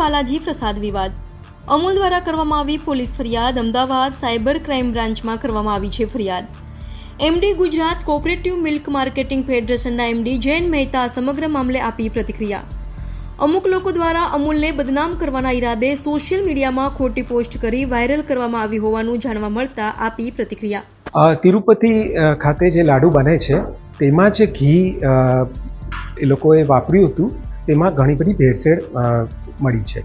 બાલાજી પ્રસાદ વિવાદ. અમૂલ દ્વારા કરવામાં આવી પોલીસ ફરિયાદ અમદાવાદ સાયબર ક્રાઇમ બ્રાન્ચમાં કરવામાં આવી છે ફરિયાદ. MD Gujarat cooperative milk marketing ફેડરેશનના MD Jain Mehta સમગ્ર મામલે આપી પ્રતિક્રિયા. અમુક લોકો દ્વારા અમૂલને બદનામ કરવાના ઈરાદે સોશિયલ મીડિયામાં ખોટી પોસ્ટ કરી વાયરલ કરવામાં આવી હોવાનું જાણવા મળતા આપી પ્રતિક્રિયા. તિરુપતિ ખાતે જે લાડુ બને છે, તેમાં જે ઘી એ લોકોએ વાપર્યું હતું, તેમાં ઘણી બધી ભેળસેળ મળી છે.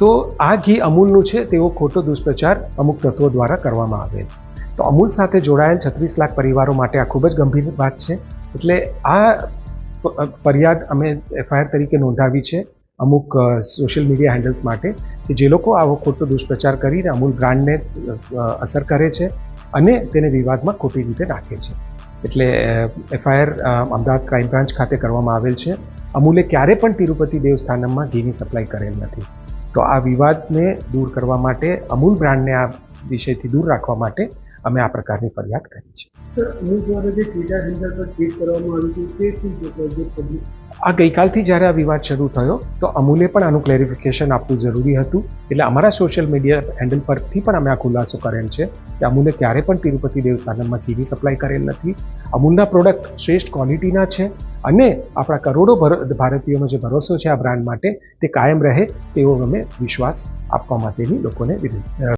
તો આ ઘી અમૂલનું છે, તેવો ખોટો દુષ્પ્રચાર અમુક તત્વો દ્વારા કરવામાં આવેલ તો અમૂલ સાથે જોડાયેલ છત્રીસ લાખ પરિવારો માટે આ ખૂબ જ ગંભીર વાત છે. એટલે આ ફરિયાદ અમે એફઆઈઆર તરીકે નોંધાવી છે, અમુક સોશિયલ મીડિયા હેન્ડલ્સ માટે, કે જે લોકો આવો ખોટો દુષ્પ્રચાર કરીને અમૂલ બ્રાન્ડને અસર કરે છે અને તેને વિવાદમાં ખોટી રીતે નાખે છે. એટલે એફઆઈઆર અમદાવાદ ક્રાઇમ બ્રાન્ચ ખાતે કરવામાં આવેલ છે. અમૂલે ક્યારે પણ તિરુપતિ દેવસ્થાનમમાં ઘીની સપ્લાય કરેલ નથી. તો આ વિવાદને દૂર કરવા માટે અમૂલ બ્રાન્ડને આ વિષયથી દૂર રાખવા માટે અમે આ પ્રકારની ફરિયાદ કરી છે. સર દ્વારા જે ટ્વિટર હેન્ડલ પર ટ્વીટ કરવામાં આવ્યું તે શું છે સર જે પબ્લિક આ ગઈકાલથી જ્યારે આ વિવાદ શરૂ થયો તો અમૂલે પણ આનું ક્લેરિફિકેશન આપવું જરૂરી હતું. એટલે અમારા સોશિયલ મીડિયા હેન્ડલ પરથી પણ અમે આ ખુલાસો કરેલ છે કે અમૂલે ક્યારે પણ તિરુપતિ દેવસ્થાનમમાં ઘીની સપ્લાય કરેલ નથી. અમૂલના પ્રોડક્ટ શ્રેષ્ઠ ક્વોલિટીના છે. અને આપણા કરોડો ભર- ભારતીયોનો જે ભરોસો છે આ બ્રાન્ડ માટે તે કાયમ રહે તેવો અમે વિશ્વાસ આપવા માટેની લોકોને વિનંતી